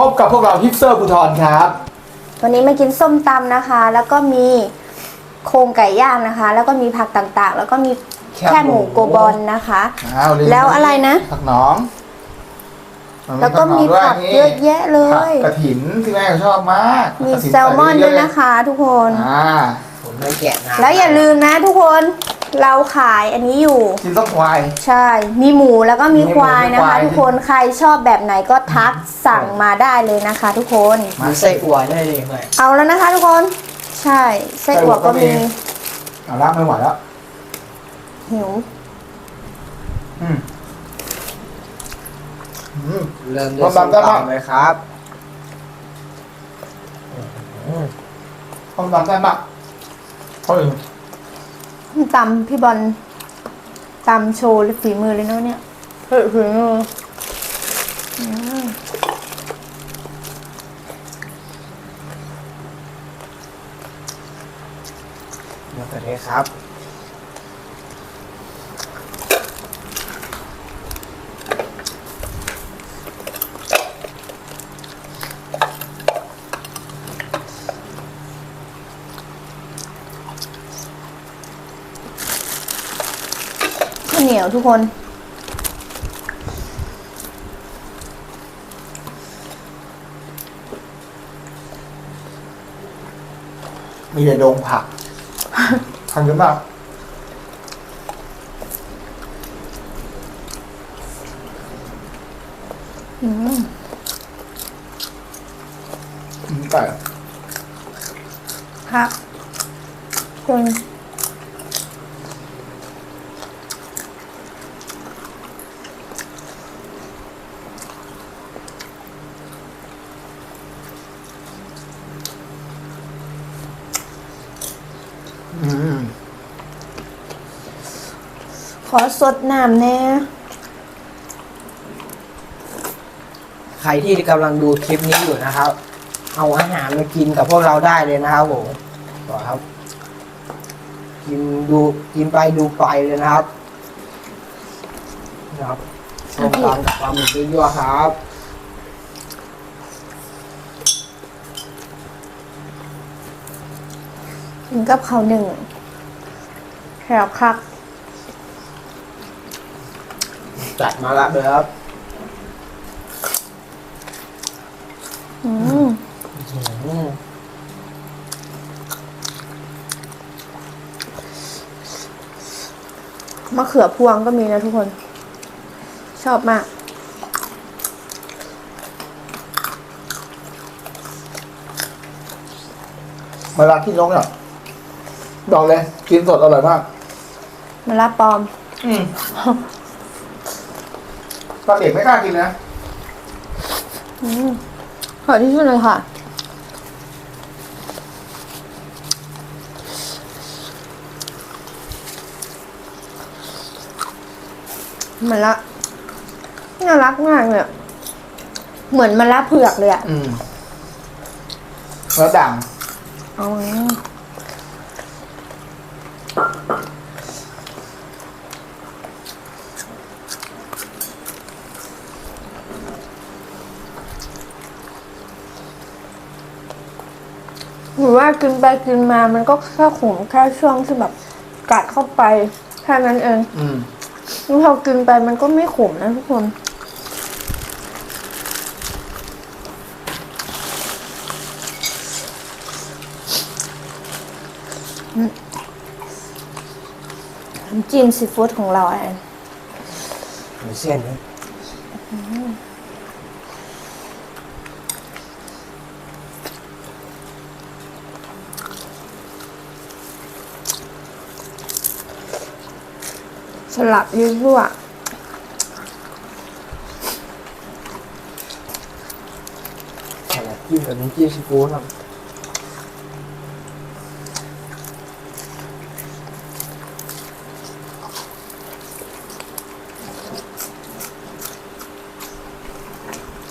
ดีครับพบกับพวกเราฮิปเซอร์ภูทรครับ วันนี้มากินส้มตำนะคะ แล้วก็มีโครงไก่ย่างนะคะ แล้วก็มีผักต่างๆ แล้วก็มีแคบแค่หมูหมูโกบอลนะคะ อ้าวเยแล้วอะไรนะ ผักหน้องนแล้วก็มีผัผักกหนงเยอะแยะเลด้วยยนี่ผักกระถินที่แม่ชอบมากมีกระถิแซลมอนใส่ด้วยเๆนะคะ ทุกคนอ่า ผมไม่แกะนะ แล้วอย่าลืมนะทุกคน เราขายอันนี้อยู่ กินต้มควาย ใช่ มีหมูแล้วก็มีมีหมูควายนะมีควาคะ ย ทุกคนใครชอบแบบไหนก็ทักสั่งมาได้เลยนะคะ ทุกคนมีไส้อั่วได้เลยไหมเอาแล้วนะคะ ทุกคน ใช่ไส้อั่วก็มีเอาละไม่ไหวแล้วหิว อืม อืมเริ่มต้ด้วยมส้มตำได้ปะตำเลยครับอืมต้มตำได้ปะเฮ้ย ตำพี่บอลตำโชว์ฝีมือเลยเนาะเนี่ยเฮ้ยฝีมืออืมเดี๋ยวกันเลยครับ เหนียวทุกคน มีแต่ดงผักทำเยอะมากอืม อืมไก่ ผักคน อืม ขอสดน้ำแน่ใครที่กำลังดูคลิปนี้อยู่นะครับ เอาอาหารมากินกับพวกเราได้เลยนะครับผมต่อครับ กินดูกินไปดูไปเลยนะครับนะครับส้มตำกับปลาหมึกยั่วๆครับ กินกับข้าวหนึ่งแถวคัก จัดมาละเลยครับอืมอืมมะเขือพวงก็มีนะทุกคน ชอบมากเวลากินนกเนี่ยบอกเลย กินสดอร่อยมาก มะละปอม อืม ตอนเด็กไม่กล้ากินนะอืมขอที่สุดเลยค่ะมะละน่ารักมากเลยอะเหมือนมะละเผือกเลยอะอืมแล้วด่างอ๋อ หรือว่ากินไปกินมามันก็แค่ขมแค่ช่วงที่แบบกัดเข้าไปแค่นั้นเองอืมนี่พอกินไปมันก็ไม่ขมนะทุกคน น้ำจิ้มซีฟู้ดของเราแอนมีเส้นไห สลับยั่วขนาดจิ้มกับน้ำจิ้มซีฟู้ดครับๆ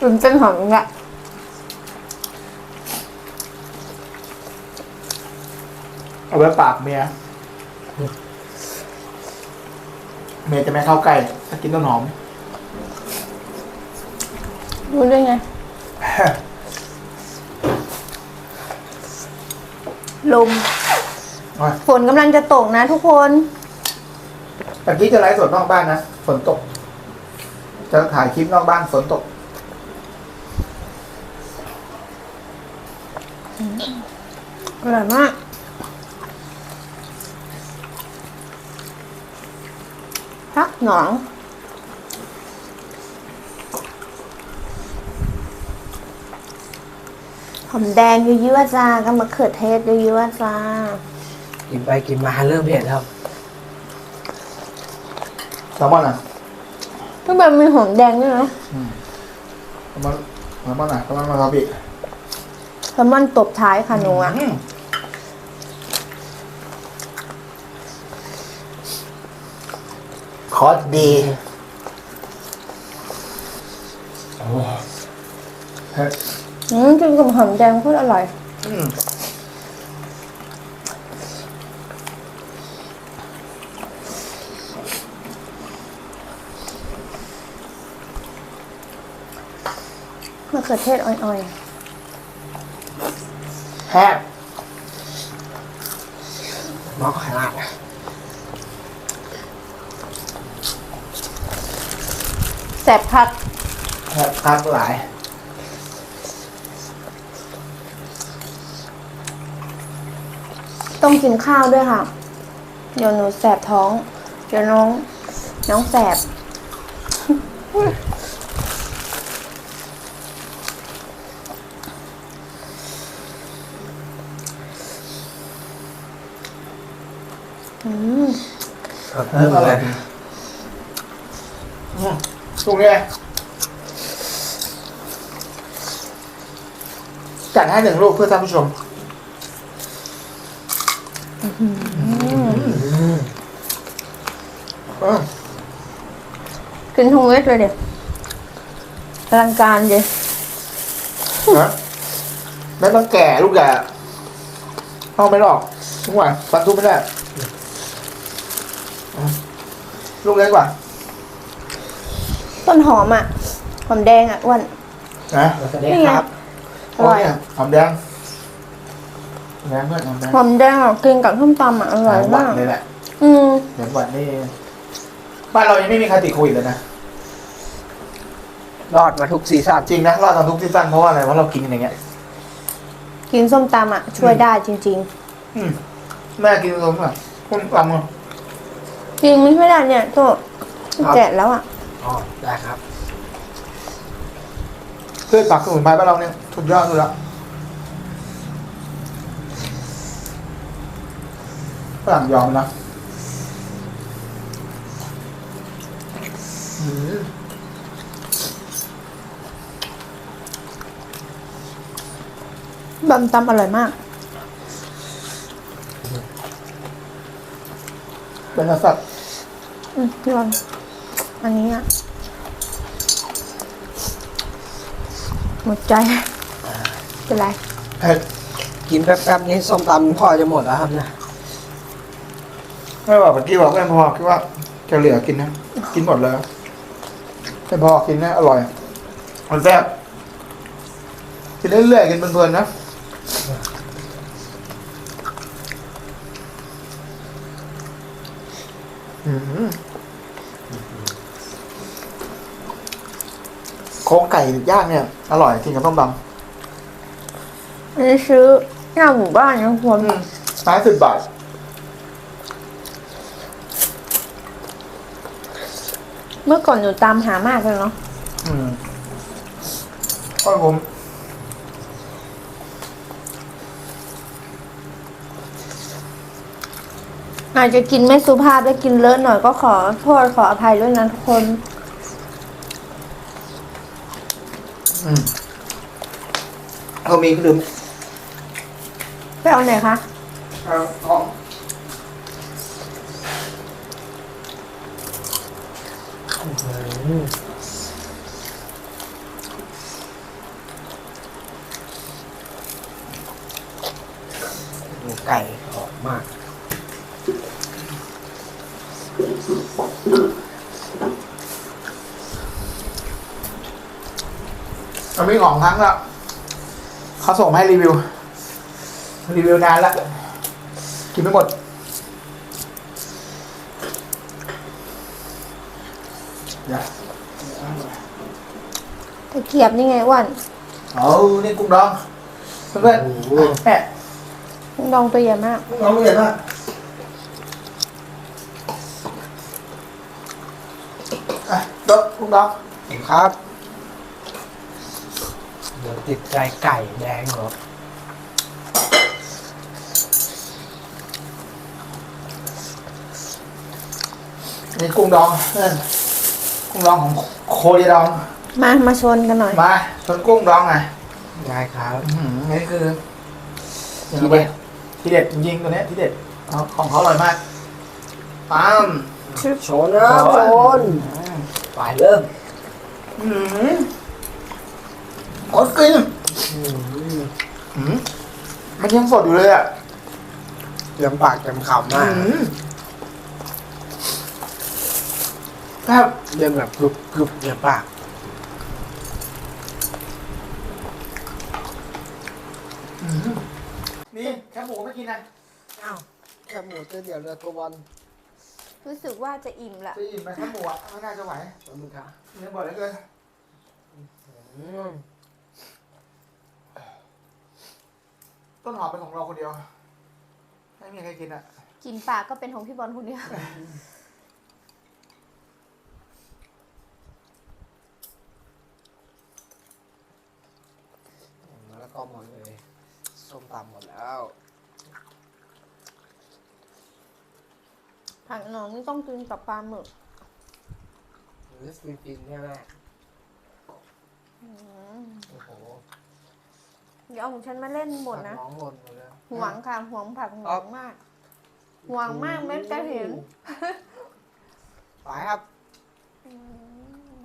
ตื่นเต้นหอมอะเอาไว้ปากเมีย เมียจะไม่เข้าใกล้ถ้ากินต้นหอมมรู้ได้ไง ลมมาฝนกำลังจะตกนะทุกคน ตะกี้จะไลฟ์สดนอกบ้านนะฝนตก จะถ่ายคลิปนอกบ้านฝนตก อร่อยมาก หนอง หอมแดงเยอะๆจ้ากับมะเขือเทศเยอะๆจ้า กินไปกินมาเริ่มเผ็ดแล้วแซลมอนอะทุกแบบมีหอมแดงด้วยนะแซลมอนแซลมอนอะแซลมอนมาซาบิแซลมอนตบท้ายค่ะหนูอะ อืม คอสดีเฮ้ยอืมกินกับหอมแดงโคตรอร่อยอืมมะเขือเทศอ่อยแซ่บมอกขนาด แสบพักแซ่บคักหลาย ต้องกินข้าวด้วยค่ะ เดี๋ยวหนูแสบท้อง เดี๋ยวน้อง น้องแสบ อืมเอออร่อยอืม ตรงนี้จัดให้หนึ่งลูกเพื่อท่านผู้ชมอืมกินทุกเม็ดเลยเดี๋ยวอลังการเดี๋ยวฮะไม่ต้องแก่ลูกใหญ่อะเอาไม่หรอกทุกวันฟันทุบไม่ได้อืมลูกเล็กกว่า ต้นหอมอะ หอมแดงอะอ้วนนะสวัสดีครับ อร่อยโเนี่ยหอมแดงหอมแดงเพื่อนหอมแดงหอมแดงอะกินกับส้มตำอะอร่อยหวามานกเลยแหละอืมเดี๋ยวหวานนี่บ้านเรายังไม่มีใครติดโควิดเลยนะ รอดมาทุกซีซั่นจริงนะรอดตอนทุกซีซั่นเพราะว่าอะไรเพราะเรากินกันอย่างเงี้ย กินส้มตำอะ ช่วยได้จริงอืมแม่กินส้มอะคุณตำอะๆจริงไม่ช่วยได้เนี่ยตัวแกะแล้วอะ อ๋อได้ครับเพื่อปักสมุนไพรบ้านเราเนี่ยสุดยอดสุดละฝรั่งยอมนะอืมบำตำอร่อยมาก เป็นสัตว์อืมพี่บอลอันนี้อะ หมดใจ เป็นไรเผ็ดกินแป๊บๆนี้ส้มตำพ่อจะหมดแล้วครับเนี่ยไม่บอกเมื่อกี้บอกไม่พอคิดว่าจะเหลือกินนะ กินหมดเลยไม่พอกินนะอร่อยมันแซ่บกินเรื่อยๆกินเพลินๆนะอืม ครงไก่ย่างเนี่ย อร่อยจริงกับต้มตอันนี้ซื้อหน้าหมู่บ้านนะคุณำไม้สิบบาทเมื่อก่อนหนูตามหามากเลยเนาะอืมก็ผมอาจจะกินไม่สุภาพและกินเลอะหน่อยก็ขอโทษขออภัยด้วยนะทุกคน อืม เขามีคือไปเอาไหนคะเอาของดูไก่หอมมากอมันไม่ของครั้งแล้ว เขาส่งมาให้รีวิว รีวิวนานละกินไม่หมดเดี๋ยวตะเกียบนี่ไงอ้วันเอานี่กุ้งดองเพื่อนๆแม่ดองตัวใหญ่มากกุ้งดองเห็นป่ะอะโต๊ะกุ้งดองครับเดี๋ยวติดใจไก่แดงเหรอนี่กุ้งดองเพื่อนกุ้งดองของโคเรียดอง มา มาชนกันหน่อย มาชนกุ้งดองไงได้ครับอื้อหือนี่คือทีเด็ดทีเด็ดจริงๆตัวเนี้ยทีเด็ดเอาของเขาอร่อยมากปั๊มโชนนะโชน ไปเริ่ม อืมโอ้ กินอืมอืมมันยังสดอยู่เลยอะเตรียมปากเตรียมคำอืมากมครับเรียมแบบกรุบกรุบเตรียมปากอืมนี่แค่หมูไม่กินนะอ้าวแค่หมูตัวเดียวเรือตัวบอลรู้สึกว่าจะอิ่มละจะอิ่มไหมแค่หมูอะไม่น่าจะไหวขอบคุณครับเนื้อบ่อยเหลือเกิน อืม ต้นหอมเป็นของเราคนเดียว ไม่มีใครกินอะ กินปากก็เป็นของพี่บอลคนเดียวแล้วก็หมดเลยส้มตำหมดแล้วผักหนองนี่ต้องกินกับปลาหมึกหรือฟินฟินใช่ไหมอืมโอ้โห อย่าเอาของฉันมาเล่นหมดนะ น้องหล่นหมดแล้วหวงค่ะหวงผักหวงมากหวงมากแม้จะเห็นไปครับอืม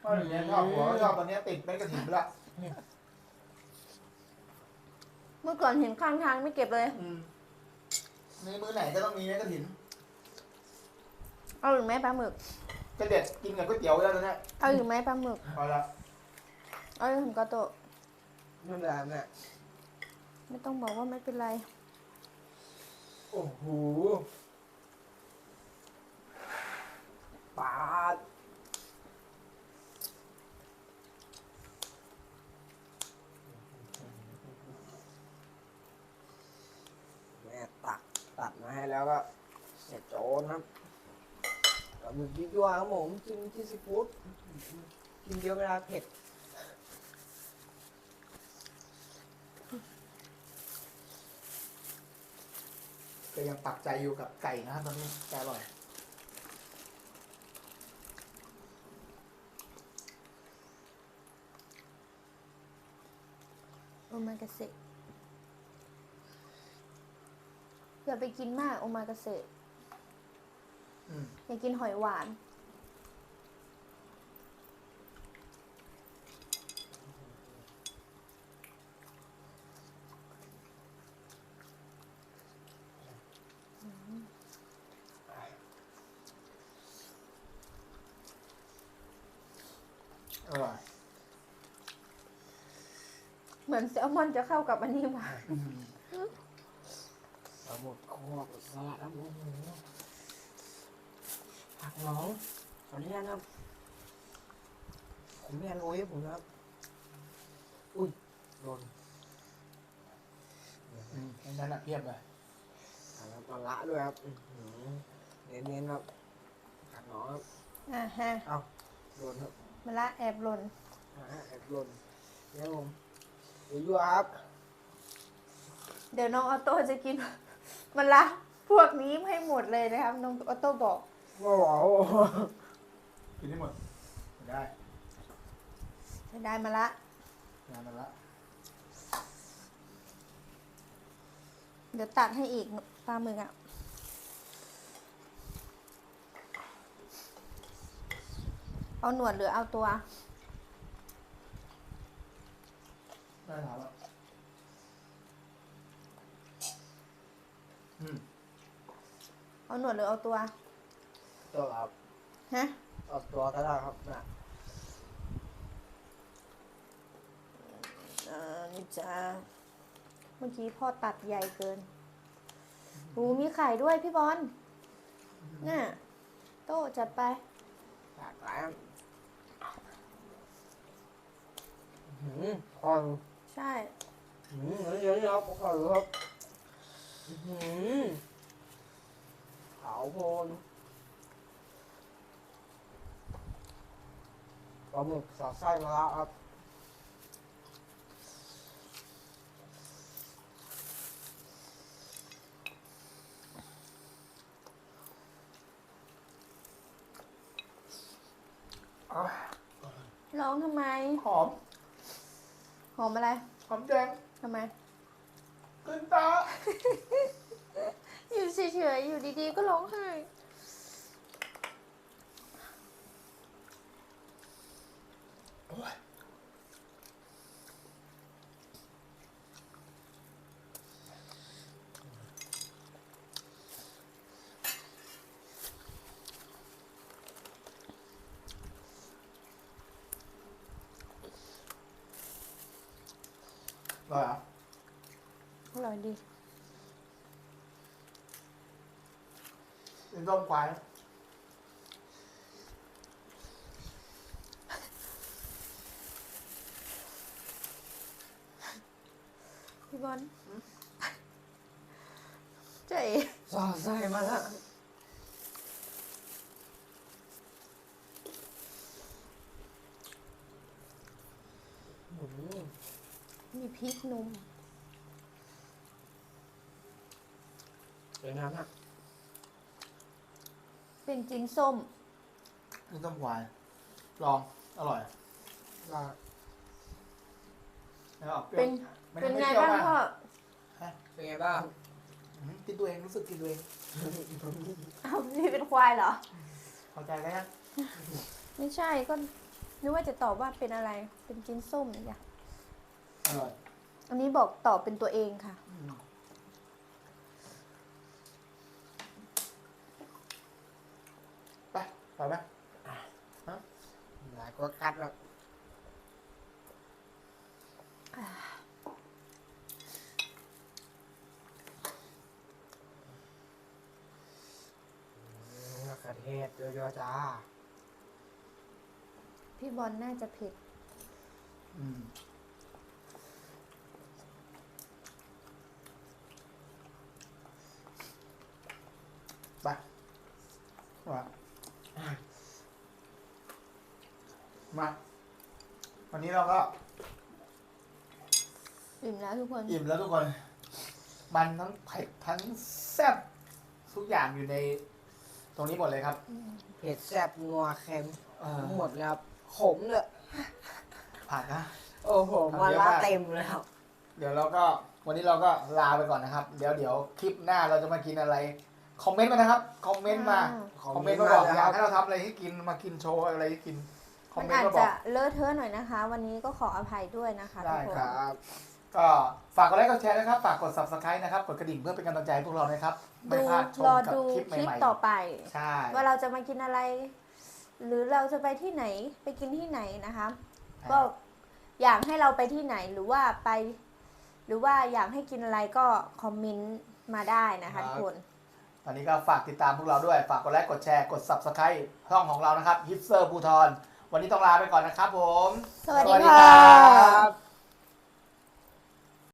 เพราะอย่างเงี้ยชอบหัวชอบตอนเนี้ยติดเม็ดกระถิ่นไปละเมื่อก่อนเห็นข้างทางไม่เก็บเลย อืมในมือไหนก็ต้องมีเม็ดกระถิ่นเอาหรือไม่ปลาหมึก จะเด็ดกินกับก๋วยเตี๋ยวไปแล้วตอนเนี้ยเอาหรือไม่ปลาหมึกพอละเอาหรือทำกาโตะ ไม่เป็นไรแม่ไม่ต้องบอกว่าไม่เป็นไร โอ้โหปาดแม่ตักตัดมาให้แล้วก็เสร็จโจนครับกับหมึกยิ่ยั่วครับผมกินที่ซีฟู้ดกินเยอะเวลาเผ็ด ก็ยังปักใจอยู่กับไก่นะครับตอนนี้แต่อร่อยโอมากาเสะอย่าไปกินมากโอมากาเสะอืม อย่ากินหอยหวาน อร่อยเหมือนแซลมอนจะเข้ากับอันนี้มาอืมปลาหมดคอกับสลัดครับผมผักน้องขออนุญาตนะครับ ผมไม่อร่อยผมนะครับ อุ้ยโดนอืมอันนั้นอะเพียบเลยผักปลาละด้วยครับอื้อหือเน้นๆครับผักน้องครับอ่าฮะ เอ้าโดนครับ มาละแอบหล่นอ่าแอบโดนเนี่ยผมเดี๋ยวยั่วครับเดี๋ยวน้องออโต้จะกินมันละพวกนี้ให้หมดเลยนะครับน้องออโต้บอกว้าวกินได้หมดไม่ได้จะได้มาละงานมาละเดี๋ยวตัดให้อีกปลาหมึกอะ เอาหนวดหรือเอาตัว ได้ถามแล้วอืมเอาหนวดหรือเอาตัว ตัวครับฮะ เอาตัวก็ได้ครับนะจ้าเมื่อกี้พ่อตัดใหญ่เกินหูมีไข่ด้วยพี่บอล น่ะ โต้จัดไปจัดไปครับอื้อหือ อ่อนใช่อื้อหือเยอะๆครับขอรู้ครับอื้อหือขาวโพลนปลาหมึกสอดไส้มาแล้วครับอะร้องทำไม หอม หอมอะไรหอมแดงทำไมขึ้นตาอยู่เฉยๆอยู่ดีๆก็ร้องไห้ อร่อยเหรอะอร่อยดีเป็นต้มควาย พี่บอลเจ๊ สอดไส้มาแล้ว อื้อหือ มี พริกหนุ่มเป็นไงฮะเป็นจิ้นส้มเป็นต้มควาย ลอง อร่อยว่าแล้วออกเปรี้ยเป็วนม่เป็นม่ไงปรี้ยวบ้างมกพ่อเป็นไงบ้างอืมกินตัวเองรู้สึกกินตัวเองอ้าวนี่เป็นควายเหรอเข้าใจแล้วยังไม่ใช่ก็นึกว่าจะตอบว่าเป็นอะไร เป็นจิ้นส้มอย่างอร่อย อันนี้บอกตอบเป็นตัวเองค่ะอืมไปไปไหมหลายก็กัดแล้วมะเขือเทศเยอะๆจ้า พี่บอลน่าจะเผ็ด อืม ไปว่ามาวันนี้เราก็ อิ่มแล้วทุกคนอิ่มแล้วทุกคน มันทั้งเผ็ดทั้งแซ่บทุกอย่างอยู่ใน ตรงนี้หมดเลยครับ เผ็ดแซ่บนัวเค็มเออทั้งหมดเลยครับขมเลยผ่านนะ โอ้โหทำมาเยอะละมากเต็มเลยครับเดี๋ยวเราก็วันนี้เราก็ลาไปก่อนนะครับ เดี๋ยวเดี๋ยวคลิปหน้าเราจะมากินอะไร คอมเมนต์มานะครับ คอมเมนต์มาอ่าคอมเมนต์มาบอกคอมเมนต์มาอยากครับให้เราทำอะไรให้กินมากินโชว์อะไรให้กิน คอมมันเมนอาต์จมาบอจะกเลอะเทอะหน่อยนะคะ วันนี้ก็ขออภัยด้วยนะคะทุกคนได้ครับ ก็ฝากกดไลค์กดแชร์นะครับ ฝากกด subscribe นะครับ กดกระดิ่งเพื่อเป็นกำลังใจให้พวกเรานะครับ ไม่ดูพลาดชมรอกับดูคลิปคลิปใหม่ต่อไป ๆ ใช่ ว่าเราจะมากินอะไร หรือเราจะไปที่ไหนไปกินที่ไหนนะคะ ก็อยากให้เราไปที่ไหนหรือว่าไป หรือว่าอยากให้กินอะไรก็คอมเมนต์มาได้นะคะทุกคน ตอนนี้ก็ฝากติดตามพวกเราด้วย ฝากกดไลค์ กดแชร์ กด subscribe ช่องของเรานะครับฮิปเซอร์ภูทร วันนี้ต้องลาไปก่อนนะครับผม สวัสดีค่ะรับ